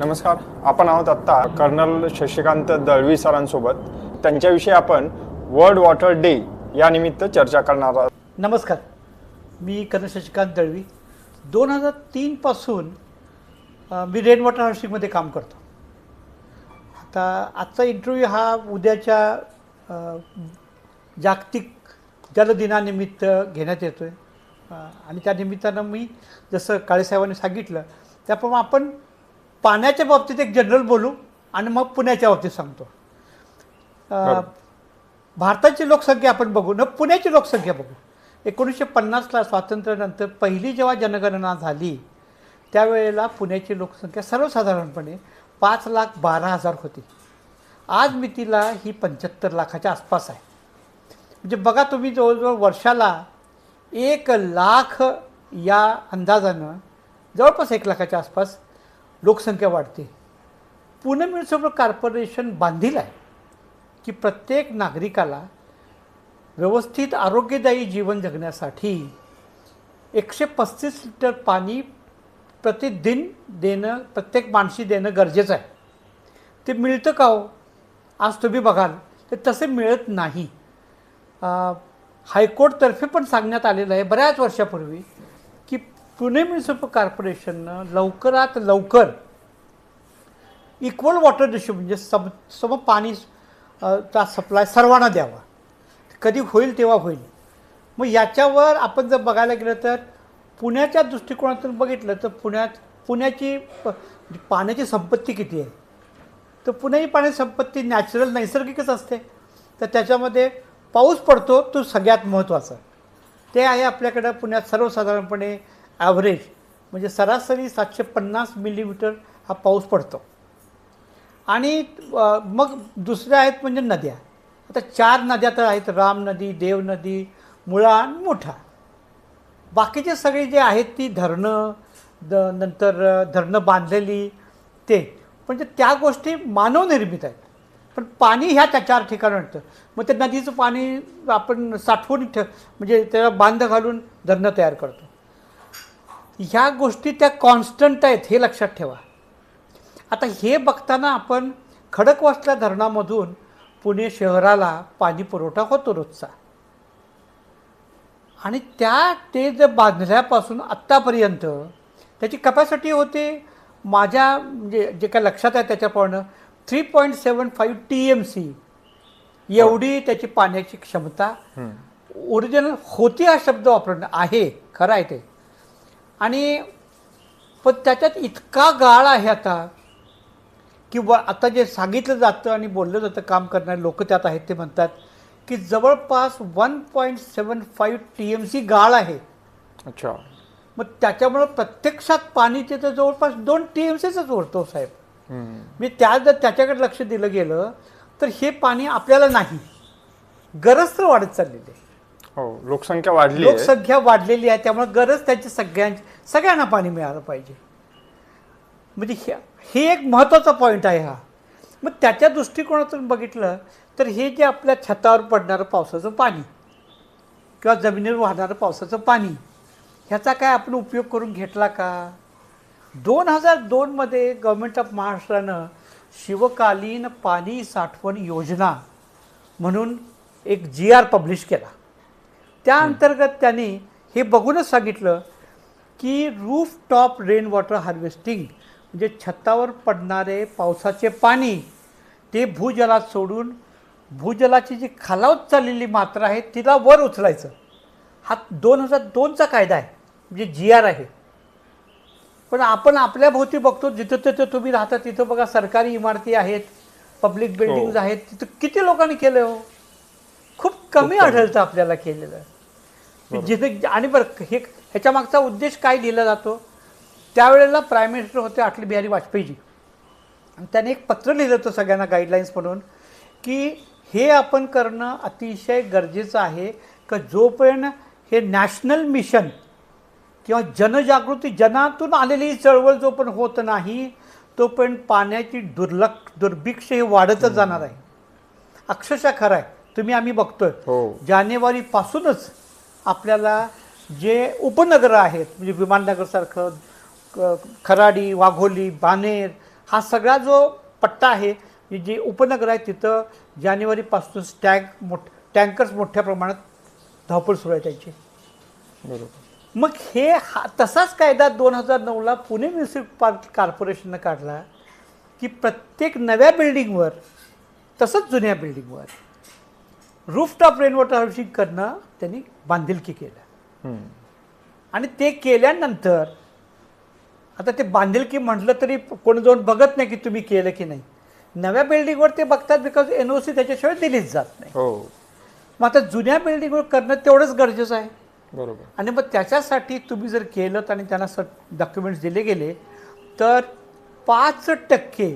नमस्कार आपण आहोत आत्ता कर्नल शशिकांत दळवी सरांसोबत. त्यांच्याविषयी आपण वर्ल्ड वॉटर डे या निमित्त चर्चा करणार आहोत. नमस्कार मी कर्नल शशिकांत दळवी. दोन हजार तीनपासून मी रेन वॉटर हार्वेस्टिंगमध्ये काम करतो. आता आजचा इंटरव्ह्यू हा उद्याच्या जागतिक जलदिनानिमित्त घेण्यात येतो आहे आणि त्या निमित्तानं मी जसं काळेसाहेबांनी सांगितलं त्याप्रमाणे आपण पाण्याच्या बाबतीत एक जनरल बोलू आणि मग पुण्याच्या बाबतीत सांगतो. भारताची लोकसंख्या आपण बघू. न पुण्याची लोकसंख्या बघू. एकोणीसशे पन्नासला स्वातंत्र्यानंतर पहिली जेव्हा जनगणना झाली त्यावेळेला पुण्याची लोकसंख्या सर्वसाधारणपणे पाच लाख बारा हजार होती. आज मितीला ही पंच्याहत्तर लाखाच्या आसपास आहे. म्हणजे बघा तुम्ही जवळजवळ वर्षाला एक लाख या अंदाजानं जवळपास एक लाखाच्या आसपास लोकसंख्या वाढते. पुणे म्युनिसिपल कॉर्पोरेशन बांधील आहे की प्रत्येक नागरिकाला व्यवस्थित आरोग्यदायी जीवन जगण्यासाठी एकशे पस्तीस लिटर पाणी प्रतिदिन देणं प्रत्येक माणशी देणं गरजेचं आहे. ते मिळतं का हो? आज तुम्ही बघाल. ते तसे मिळत नाही. हायकोर्टतर्फे पण सांगण्यात आलेलं आहे. बऱ्याच वर्षापूर्वी पुणे म्युनिसिपल कॉर्पोरेशननं लवकरात लवकर इक्वल वॉटर रेशो म्हणजे सम सम पाणी चा सप्लाय सर्वांना द्यावा. कधी होईल तेव्हा होईल. मग याच्यावर आपण जर बघायला गेलं तर पुण्याच्या दृष्टिकोनातून बघितलं तर पुण्यात पुण्याची प- पाण्याची संपत्ती किती आहे? तर पुण्याची पाण्याची संपत्ती नॅचरल नैसर्गिकच असते. तर त्याच्यामध्ये पाऊस पडतो तो सगळ्यात महत्त्वाचा. ते आहे आपल्याकडं पुण्यात सर्वसाधारणपणे ॲव्हरेज म्हणजे सरासरी सातशे पन्नास मिलीमीटर हा पाऊस पडतो. आणि मग दुसऱ्या आहेत म्हणजे नद्या. आता चार नद्या तर आहेत राम नदी देव नदी मुळा आणि मोठा. बाकीचे सगळे जे आहेत ती धरणं द नंतर धरणं बांधलेली ते. म्हणजे त्या गोष्टी मानवनिर्मित आहेत. पण पाणी ह्या त्या चार ठिकाणी येतं मग ते नदीचं पाणी आपण साठवून ठेव म्हणजे त्याला बांध घालून धरणं तयार करतो. ह्या गोष्टी त्या कॉन्स्टंट आहेत हे लक्षात ठेवा. आता हे बघताना आपण खडकवासला धरणामधून पुणे शहराला पाणी पुरवठा होतो रोजचा. आणि त्या ते जे बांधल्यापासून आत्तापर्यंत त्याची कपॅसिटी होते माझ्या म्हणजे जे काय लक्षात आहे त्याच्याप्रमाणे three point seven five T M C एवढी त्याची पाण्याची क्षमता ओरिजिनल होती हा शब्द वापरणं आहे खरं आहे ते. आणि पण त्याच्यात इतका गाळ आहे आता किंवा आता जे सांगितलं जातं आणि बोललं जातं काम करणारे लोक त्यात आहेत ते म्हणतात की जवळपास one point seven five T M C गाळ आहे. अच्छा. मग त्याच्यामुळं प्रत्यक्षात पाणी तिथं जवळपास दोन टी एम सीचंच उरतो साहेब. मी त्या जर त्याच्याकडे लक्ष दिलं गेलं तर हे पाणी आपल्याला नाही. गरज तर वाढत चाललेली आहे. हो लोकसंख्या वाढली आहे. लोकसंख्या वाढलेली आहे त्यामुळे गरज त्याची सगळ्यांची सगळ्यांना पाणी मिळालं पाहिजे. म्हणजे हे हे एक महत्त्वाचा पॉईंट आहे हा. मग त्याच्या दृष्टिकोनातून बघितलं तर हे जे आपल्या छतावर पडणारं पावसाचं पाणी किंवा जमिनीवर वाहणारं पावसाचं पाणी ह्याचा काय आपण उपयोग करून घेतला का? दोन हजार दोनमध्ये गव्हर्मेंट ऑफ महाराष्ट्रानं शिवकालीन पाणी साठवण योजना म्हणून एक जी आर पब्लिश केला. त्या अंतर्गत त्यांनी हे बघूनच सांगितलं की roof top rain water harvesting म्हणजे छतावर पडणारे पावसाचे पाणी ते भूजलात सोडून भूजलाची जी खालावत चाललेली मात्रा आहे तिला वर उचलायचं. हा दोन हजार दोनचा कायदा आहे म्हणजे जी आर आहे. पण आपण आपल्या भोवती बघतो जिथं तिथं तुम्ही राहता तिथं बघा सरकारी इमारती आहेत पब्लिक बिल्डिंग्स आहेत तिथं किती लोकांनी केलं हो? खूप कमी आढळतं आपल्याला केलेलं. जिथे आणि बरं हे ह्याच्या मागचा उद्देश काय दिला जातो? त्यावेळेला प्राईम मिनिस्टर होते अटल बिहारी वाजपेयीजी. आणि त्याने एक पत्र लिहिलं होतं सगळ्यांना गाईडलाईन्स म्हणून की हे आपण करणं अतिशय गरजेचं आहे का जोपर्यंत हे नॅशनल मिशन किंवा जनजागृती जनातून आलेली चळवळ जोपर्यंत होत नाही तोपर्यंत पाण्याची दुर्लक्ष दुर्भिक्ष हे वाढतच जाणार आहे. अक्षरशः खरं आहे. तुम्ही आम्ही बघतोय. हो. जानेवारीपासूनच आपल्याला जे उपनगरं आहेत म्हणजे विमाननगरसारखं क- खराडी वाघोली बानेर हा सगळा जो पट्टा आहे जी उपनगर आहे तिथं जानेवारीपासून टँक मोठ टँकर्स मोठ्या प्रमाणात धावपळ सुरू आहे त्याची. बरोबर. मग हे हा तसाच कायदा दोन हजार नऊला पुणे म्युन्सिपल कॉर्पोरेशननं काढला की प्रत्येक नव्या बिल्डिंगवर तसंच जुन्या बिल्डिंगवर रूफटॉप रेन वॉटर हार्वेस्टिंग करणं त्यांनी बांधिलकी केलं. आणि ते केल्यानंतर आता ते बांधिलकी म्हटलं तरी कोणी जाऊन बघत नाही की तुम्ही केलं की नाही. नव्या बिल्डिंगवर ते बघतात बिकॉज एन ओ सी त्याच्याशिवाय दिलीच जात नाही. हो. मग आता जुन्या बिल्डिंगवर करणं तेवढंच गरजेचं आहे. बरोबर. आणि मग त्याच्यासाठी तुम्ही जर केलं आणि त्यांना स डॉक्युमेंट्स दिले गेले तर पाच टक्के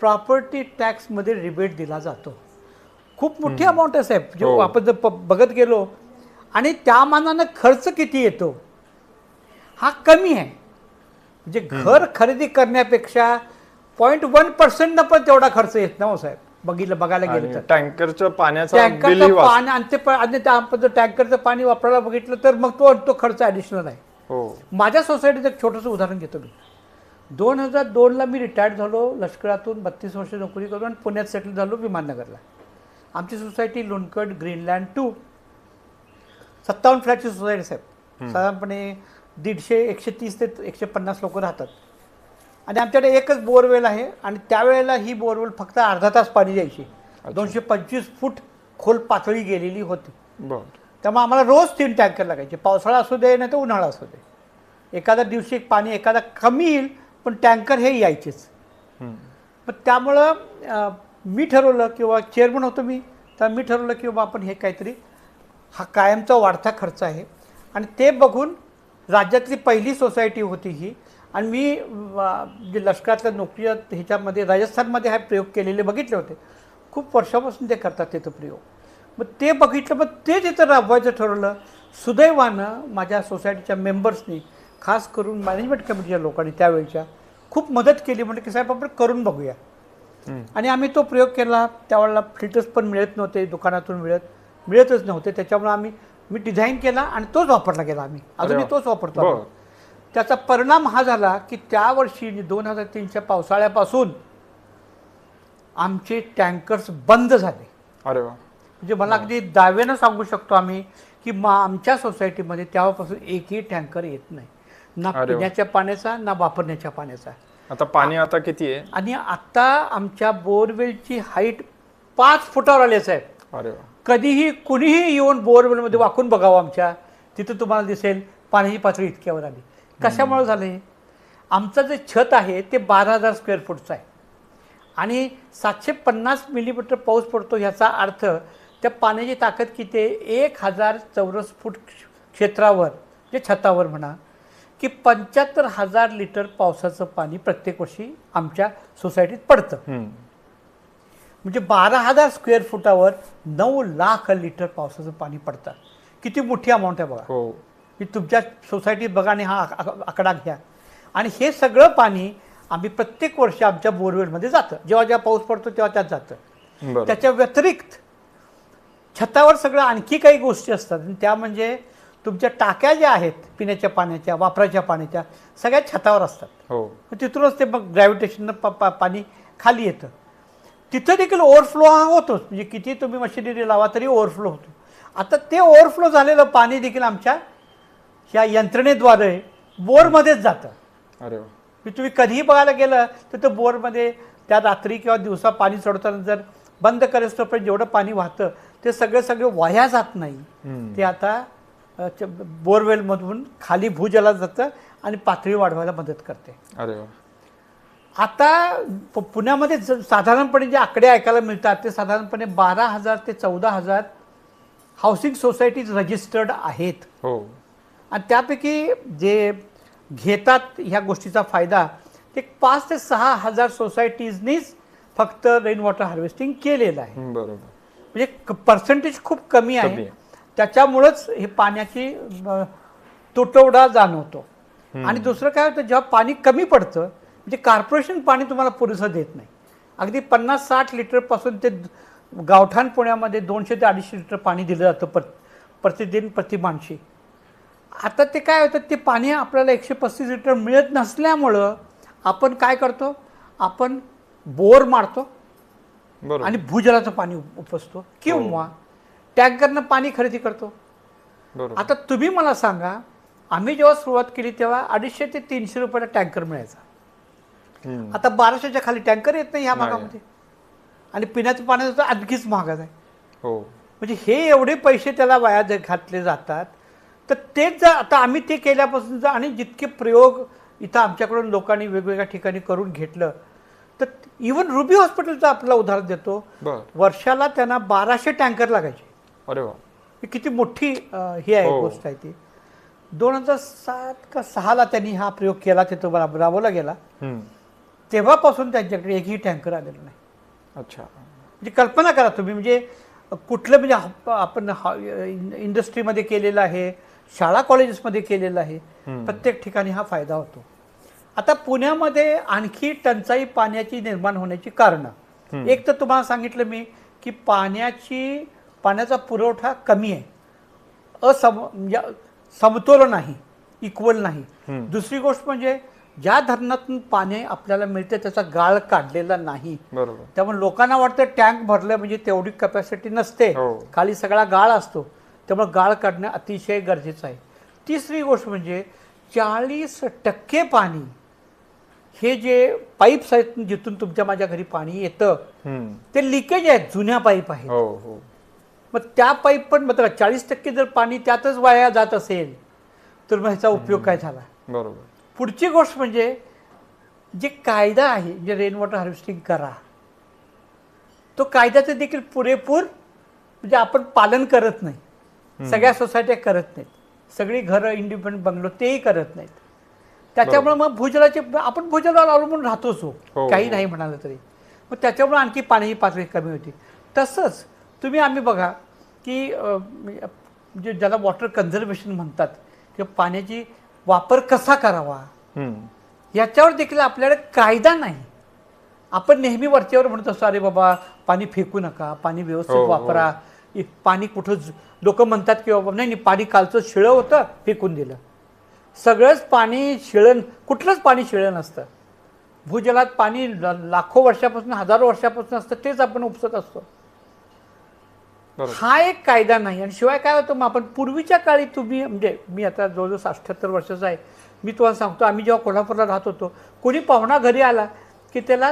प्रॉपर्टी टॅक्समध्ये रिबेट दिला जातो. खूप मोठी अमाऊंट आहे साहेब. हो. जे आपण जर प- बघत गेलो आणि त्या मानानं खर्च किती येतो? हा कमी आहे. म्हणजे घर खरेदी करण्यापेक्षा पॉईंट वन पर्सेंटनं पण तेवढा खर्च येत ना हो साहेब. बघितलं बघायला गेलं तर. आणि टँकरचं पाण्याचं बिलही टँकरचं वाच पाणी आणि ते आणि त्या आपण जर टँकरचं पाणी वापरायला बघितलं तर मग तो तो खर्च ॲडिशनल आहे. हो. माझ्या सोसायटीचं एक छोटंसं उदाहरण घेतो मी. दोन हजार दोनला मी रिटायर्ड झालो लष्करातून बत्तीस वर्ष नोकरी करून आणि पुण्यात सेटल झालो विमाननगरला. आमची सोसायटी लोणकड ग्रीनलँड टू. सत्तावन्न फ्लॅटची सोसायटी साहेब. साधारणपणे दीडशे एकशे तीस ते एकशे पन्नास लोक राहतात. आणि आमच्याकडे एकच बोरवेल आहे आणि त्यावेळेला ही बोरवेल फक्त अर्धा तास पाणी द्यायची. दोनशे पंचवीस फूट खोल पातळी गेलेली होती. त्यामुळे आम्हाला रोज तीन टँकर लागायचे. पावसाळा असू दे नाही तर उन्हाळा असू दे. एखाद्या दिवशी पाणी एखादा कमी येईल पण टँकर हे यायचेच. मग त्यामुळं मी ठरवलं किंवा चेअरमन होतो मी तर मी ठरवलं की बाबा आपण हे काहीतरी हा कायमचा वाढता खर्च आहे. आणि ते बघून राज्यातली पहिली सोसायटी होती ही. आणि मी जे लष्करातल्या नोकरी ह्याच्यामध्ये राजस्थानमध्ये हा प्रयोग केलेले बघितले होते. खूप वर्षापासून ते करतात तिथं प्रयोग. मग ते बघितलं मग ते तिथं राबवायचं ठरवलं सुदैवानं माझ्या सोसायटीच्या मेंबर्सनी खास करून मॅनेजमेंट कमिटीच्या लोकांनी त्यावेळच्या खूप मदत केली. म्हणजे की साहेब आपण करून बघूया. आणि आम्ही तो प्रयोग केला. त्यावेळेला फिल्टर्स पण मिळत नव्हते दुकानातून मिळत मिळतच नव्हते. त्याच्यामुळे आम्ही मी डिझाईन केला आणि तोच वापरला गेला आम्ही. अजूनही. तोच वापरतो. त्याचा परिणाम हा झाला की त्या वर्षी दोन हजार तीनच्या पावसाळ्यापासून आमचे टँकर्स बंद झाले. अरे म्हणजे मला अगदी दाव्यानं सांगू शकतो आम्ही की मा आमच्या सोसायटीमध्ये तेव्हापासून एकही टँकर येत नाही. ना. पिण्याच्या पाण्याचा ना वापरण्याच्या पाण्याचा. आता पाणी आता किती आहे? आणि आता आमच्या बोरवेलची हाईट पाच फुटावर आली आहे, साहेब. अरे वा. कधीही कुणीही येऊन बोरवेलमध्ये वाकून बघावं आमच्या. तिथं तुम्हाला दिसेल पाण्याची पातळी इतक्यावर आली. कशामुळे झाले आमचं जे छत आहे ते बारा हजार स्क्वेअर फूटचं आहे. आणि सातशे पन्नास मिलीमीटर पाऊस पडतो ह्याचा अर्थ त्या पाण्याची ताकद किती आहे? एक हजार चौरस फूट क्षेत्रावर जे छतावर म्हणा. की पंच्याहत्तर हजार लिटर पावसाचं पाणी प्रत्येक वर्षी आमच्या सोसायटीत पडतं. म्हणजे बारा हजार स्क्वेअर फुटावर नऊ लाख लिटर पावसाचं पाणी पडतं. किती मोठी अमाऊंट आहे बघा. हो. की तुमच्या सोसायटीत बघा आणि हा आक- आक- आकडा घ्या. आणि हे सगळं पाणी आम्ही प्रत्येक वर्षी आमच्या बोरवेलमध्ये जातं. जेव्हा जेव्हा पाऊस पडतो तेव्हा त्यात जातं. त्याच्या व्यतिरिक्त छतावर सगळं आणखी काही गोष्टी असतात. आणि त्या म्हणजे तुमच्या टाक्या ज्या आहेत पिण्याच्या पाण्याच्या वापराच्या पाण्याच्या सगळ्या छतावर असतात. हो. तिथूनच ते मग ग्रॅव्हिटेशननं पा पा पाणी खाली येतं. तिथं देखील ओव्हरफ्लो हा होतोच. म्हणजे किती तुम्ही मशिनरी लावा तरी ओव्हरफ्लो होतो. आता ते ओव्हरफ्लो झालेलं पाणी देखील आमच्या ह्या यंत्रणेद्वारे बोरमध्येच जातं. अरे तुम्ही कधीही बघायला गेलं तर ते बोरमध्ये त्या रात्री किंवा दिवसा पाणी सोडताना जर बंद करेस तोपर्यंत जेवढं पाणी वाहतं ते सगळं सगळं वाया जात नाही. ते आता बोरवेलमधून खाली भूजलात जातं आणि पातळी वाढवायला मदत करते. अरे आता पुण्यामध्ये साधारणपणे जे आकडे ऐकायला मिळतात ते साधारणपणे बारा हजार ते चौदा हजार हाऊसिंग सोसायटीज रजिस्टर्ड आहेत. हो. आणि त्यापैकी जे घेतात ह्या गोष्टीचा फायदा ते पाच ते सहा हजार सोसायटीजनीच फक्त रेन वॉटर हार्वेस्टिंग केलेलं आहे. बरोबर. म्हणजे पर्सेंटेज खूप कमी आहे. त्याच्यामुळंच हे पाण्याची तुटवडा जाणवतो. आणि दुसरं काय होतं जेव्हा पाणी कमी पडतं म्हणजे कॉर्पोरेशन पाणी तुम्हाला पुरेसं देत नाही. अगदी पन्नास साठ लिटरपासून ते गावठाण पुण्यामध्ये दोनशे ते अडीचशे लिटर पाणी दिलं जातं पर प्रतिदिन प्रति माणशी आता ते काय होतं ते पाणी आपल्याला एकशे पस्तीस लिटर मिळत नसल्यामुळं आपण काय करतो आपण बोर मारतो आणि भूजलाचं पाणी उप- उपसतो किंवा टँकरनं पाणी खरेदी करतो. आता तुम्ही मला सांगा आम्ही जेव्हा सुरुवात केली तेव्हा अडीचशे ते तीनशे रुपयाला टँकर मिळायचा. आता बाराशेच्या खाली टँकर येत नाही ह्या. भागामध्ये. आणि पिण्याचं पाण्याचं तर आणखीच महागात आहे. हो. म्हणजे हे एवढे पैसे त्याला वाया घातले जातात तर तेच जर आता आम्ही ते केल्यापासून जर आणि जितके प्रयोग इथं आमच्याकडून लोकांनी वेगवेगळ्या ठिकाणी करून घेतलं तर इवन रुबी हॉस्पिटलचं आपलं उदाहरण देतो. वर्षाला त्यांना बाराशे टँकर लागायचे. अरे वा ही किती मोठी अं, ही आहे हो. गोष्ट आहे ती दोन हजार सात का सहाला त्यांनी हा प्रयोग केला तिथं राब- राबवला गेला हम्म. तेव्हापासून त्यांच्याकडे एकही टँकर आलेला नाही अच्छा म्हणजे कल्पना करा तुम्ही म्हणजे कुठलं म्हणजे आपण हा- इन- इंडस्ट्रीमध्ये केलेलं आहे शाळा कॉलेजेसमध्ये केलेलं आहे हम्म. प्रत्येक ठिकाणी हा फायदा होतो आता पुण्यामध्ये आणखी टंचाई पाण्याची निर्माण होण्याची कारणं. एक तर तुम्हाला सांगितलं मी की पाण्याची पाण्याचा पुरवठा कमी आहे. असम म्हणजे समतोल नाही इक्वल नाही. दुसरी गोष्ट म्हणजे ज्या धरणातून पाणी आपल्याला मिळते त्याचा गाळ काढलेला नाही. त्यामुळे लोकांना वाटतं टँक भरलं म्हणजे तेवढी कपॅसिटी नसते. हो. खाली सगळा गाळ असतो. त्यामुळे गाळ काढणं अतिशय गरजेचं आहे. तिसरी गोष्ट म्हणजे चाळीस टक्के पाणी हे जे पाईप्स आहेत जिथून तुमच्या माझ्या घरी पाणी येतं. ते लिकेज आहेत जुन्या पाईप आहेत. हो हो. मग त्या पाईप पण बघा चाळीस टक्के जर पाणी त्यातच वाया जात असेल तर मग ह्याचा उपयोग काय झाला? बरोबर. पुढची गोष्ट म्हणजे जे कायदा आहे जे रेन वॉटर हार्वेस्टिंग करा तो कायद्याचं देखील पुरेपूर म्हणजे आपण पालन करत नाही. सगळ्या सोसायट्या करत नाहीत. सगळी घरं इंडिपेंडंट बंगलो तेही करत नाहीत. त्याच्यामुळे मग भूजलाचे आपण भूजलावर अवलंबून राहतोच हो. हो, काही हो. नाही म्हणालं तरी. मग त्याच्यामुळे आणखी पाण्याची पातळी कमी होती. तसंच तुम्ही आम्ही बघा की म्हणजे ज्याला वॉटर कन्झर्वेशन म्हणतात किंवा पाण्याची वापर कसा करावा. याच्यावर देखील आपल्याकडे कायदा नाही. आपण नेहमी वरच्यावर म्हणत असतो अरे बाबा पाणी फेकू नका पाणी व्यवस्थित हो, हो. वापरा. पाणी कुठं लोक म्हणतात की बाबा नाही नाही पाणी कालचं शिळं होतं फेकून दिलं. सगळंच पाणी शिळं कुठलंच पाणी शिळं नसतं. भूजलात पाणी लाखो वर्षापासून हजारो वर्षापासून असतं तेच आपण उपसत असतो. हा एक कायदा नाही. आणि शिवाय काय होतं मग आपण पूर्वीच्या काळी तुम्ही म्हणजे मी आता जवळजवळ अठ्ठ्याहत्तर वर्षाचा आहे. मी तुम्हाला सांगतो आम्ही जेव्हा कोल्हापूरला राहत होतो कोणी पाहुणा घरी आला की त्याला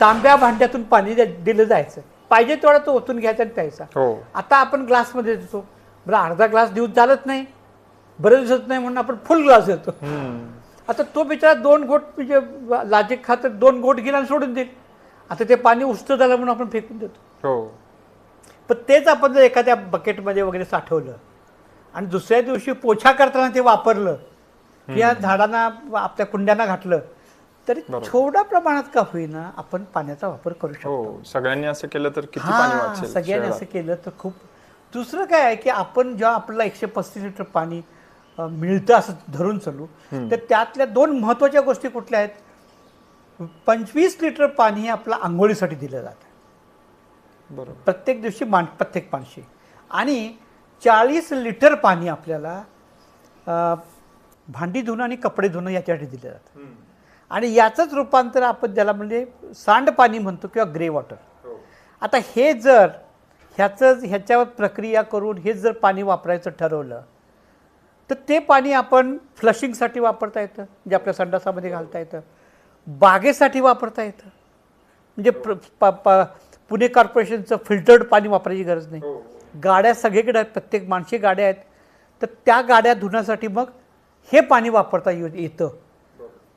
तांब्या भांड्यातून पाणी दिलं जायचं. पाहिजे तेवढा तो ओतून घ्यायचा आणि प्यायचा. हो. आता आपण ग्लासमध्ये देतो. बरं अर्धा ग्लास देऊन चालत नाही. बरं दिसत नाही म्हणून आपण फुल ग्लास देतो. आता तो बिचारा दोन गोट म्हणजे लाजिक खातर दोन गोट गेला आणि सोडून देईल. आता ते पाणी उष्ट झालं म्हणून आपण फेकून देतो. हो. पण तेच आपण जर एखाद्या बकेटमध्ये वगैरे साठवलं आणि दुसऱ्या दिवशी पोछा करताना ते वापरलं किंवा झाडांना आपल्या कुंड्यांना घातलं तरी. थोड्या प्रमाणात का होईना आपण पाण्याचा वापर करू शकतो. हो सगळ्यांनी असं केलं तर किती पाणी सगळ्यांनी? असं केलं तर खूप. दुसरं काय आहे की आपण जेव्हा आपल्याला एकशे पस्तीस लिटर पाणी मिळतं असं धरून चालू तर त्यातल्या दोन महत्त्वाच्या गोष्टी कुठल्या आहेत? पंचवीस लिटर पाणी हे आपलं आंघोळीसाठी दिलं जातं. बरोबर. प्रत्येक दिवशी मान प्रत्येक माणशी आणि चाळीस लिटर पाणी आपल्याला भांडी धुणं आणि कपडे धुणं याच्यासाठी दिलं जातं. आणि याचंच रूपांतर आपण ज्याला म्हणजे सांडपाणी म्हणतो किंवा ग्रे वॉटर. हो. आता हे जर ह्याचं ह्याच्यावर प्रक्रिया करून हेच जर पाणी वापरायचं ठरवलं तर ते पाणी आपण फ्लशिंगसाठी वापरता येतं जे आपल्या संडासामध्ये घालता येतं. बागेसाठी वापरता येतं. म्हणजे प्र- प- प- पुणे कॉर्पोरेशनचं फिल्टर्ड पाणी वापरायची गरज नाही. गाड्या सगळीकडे आहेत प्रत्येक माणशी गाड्या आहेत. तर त्या गाड्या धुण्यासाठी मग हे पाणी वापरता येऊ येतं.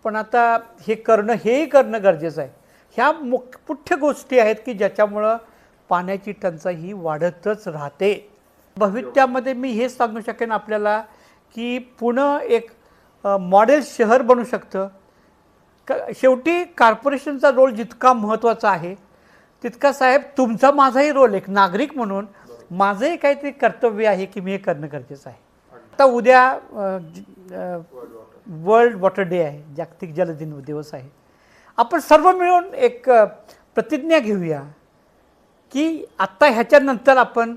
पण आता हे करणं हेही करणं गरजेचं आहे. ह्या मुख्य मुख्य गोष्टी आहेत की ज्याच्यामुळं पाण्याची टंचाई ही वाढतच राहते. भविष्यामध्ये मी हेच सांगू शकेन आपल्याला की पुणं एक मॉडेल शहर बनू शकतं. क- शेवटी कॉर्पोरेशनचा रोल जितका महत्त्वाचा आहे तितका साहेब तुमचा माझाही रोल एक नागरिक म्हणून माझंही काहीतरी कर्तव्य आहे की मी हे करणं गरजेचं आहे. आता उद्या वर्ल्ड वॉटर डे आहे जागतिक जलदिन दिवस आहे. आपण सर्व मिळून एक प्रतिज्ञा घेऊया की आत्ता ह्याच्यानंतर आपण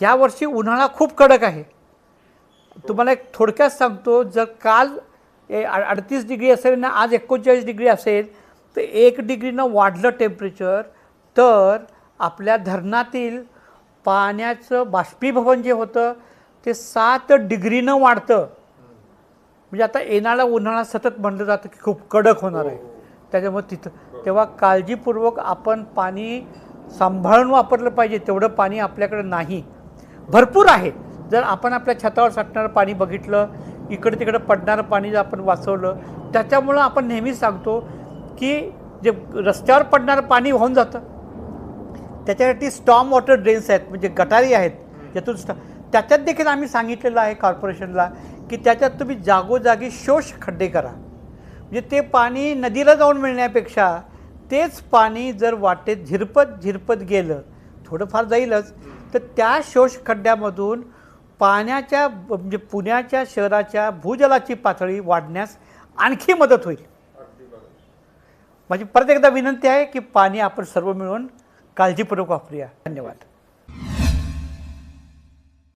ह्या वर्षी उन्हाळा खूप कडक आहे. तुम्हाला एक थोडक्यात सांगतो जर काल अडतीस डिग्री असेल ना आज एकोणचाळीस डिग्री असेल तर एक डिग्रीनं वाढलं टेम्परेचर तर आपल्या धरणातील पाण्याचं बाष्पीभवन जे होतं ते सात डिग्रीनं वाढतं. म्हणजे आता येणारा उन्हाळा सतत म्हणलं जातं की खूप कडक होणार आहे. त्याच्यामुळे तिथं तेव्हा काळजीपूर्वक आपण पाणी सांभाळून वापरलं पाहिजे तेवढं पाणी आपल्याकडे नाही. भरपूर आहे. जर आपण आपल्या छतावर साठणारं पाणी बघितलं इकडे तिकडे पडणारं पाणी जर आपण वाचवलं त्याच्यामुळं आपण नेहमीच सांगतो की जे रस्त्यावर पडणारं पाणी होऊन जातं. त्याच्यासाठी स्टॉम वॉटर ड्रेन्स आहेत म्हणजे गटारी आहेत ज्यातून स्टॉ त्याच्यात देखील आम्ही सांगितलेलं आहे कॉर्पोरेशनला की त्याच्यात तुम्ही जागोजागी शोष खड्डे करा. म्हणजे ते पाणी नदीला जाऊन मिळण्यापेक्षा तेच पाणी जर वाटेत झिरपत झिरपत गेलं थोडंफार जाईलच तर त्या शोष खड्ड्यामधून पाण्याच्या म्हणजे पुण्याच्या शहराच्या भूजलाची पातळी वाढण्यास आणखी मदत होईल. माझी परत एकदा विनंती आहे की पाणी आपण सर्व मिळून काळजीपूर्वक वापरूया. धन्यवाद.